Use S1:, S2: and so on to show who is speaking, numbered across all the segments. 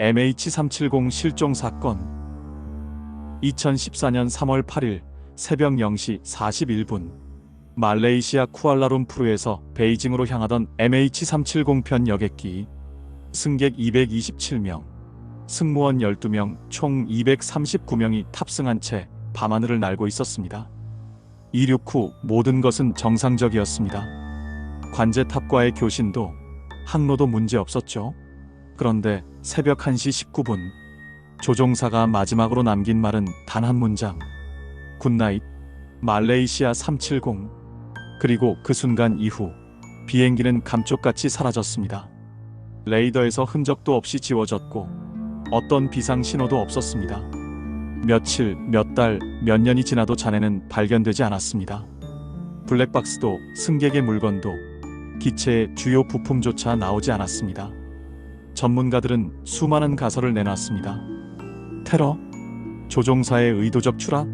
S1: MH370 실종 사건 2014년 3월 8일 새벽 0시 41분 말레이시아 쿠알라룸푸르에서 베이징으로 향하던 MH370편 여객기 승객 227명 승무원 12명 총 239명이 탑승한 채 밤하늘을 날고 있었습니다. 이륙 후 모든 것은 정상적이었습니다. 관제탑과의 교신도 항로도 문제 없었죠. 그런데 새벽 1시 19분 조종사가 마지막으로 남긴 말은 단 한 문장. 굿나잇 말레이시아 370 그리고 그 순간 이후 비행기는 감쪽같이 사라졌습니다. 레이더에서 흔적도 없이 지워졌고 어떤 비상 신호도 없었습니다. 며칠, 몇 달, 몇 년이 지나도 잔해는 발견되지 않았습니다. 블랙박스도 승객의 물건도 기체의 주요 부품조차 나오지 않았습니다. 전문가들은 수많은 가설을 내놨습니다. 테러? 조종사의 의도적 추락?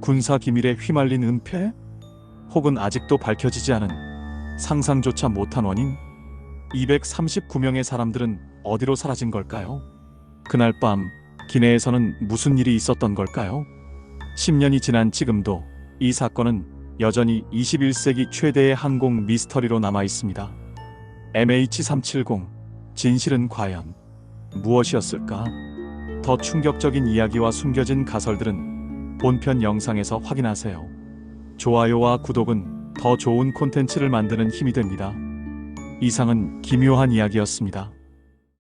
S1: 군사 기밀에 휘말린 은폐? 혹은 아직도 밝혀지지 않은 상상조차 못한 원인? 239명의 사람들은 어디로 사라진 걸까요? 그날 밤 기내에서는 무슨 일이 있었던 걸까요? 10년이 지난 지금도 이 사건은 여전히 21세기 최대의 항공 미스터리로 남아 있습니다. MH370 진실은 과연 무엇이었을까? 더 충격적인 이야기와 숨겨진 가설들은 본편 영상에서 확인하세요. 좋아요와 구독은 더 좋은 콘텐츠를 만드는 힘이 됩니다. 이상은 기묘한 이야기였습니다.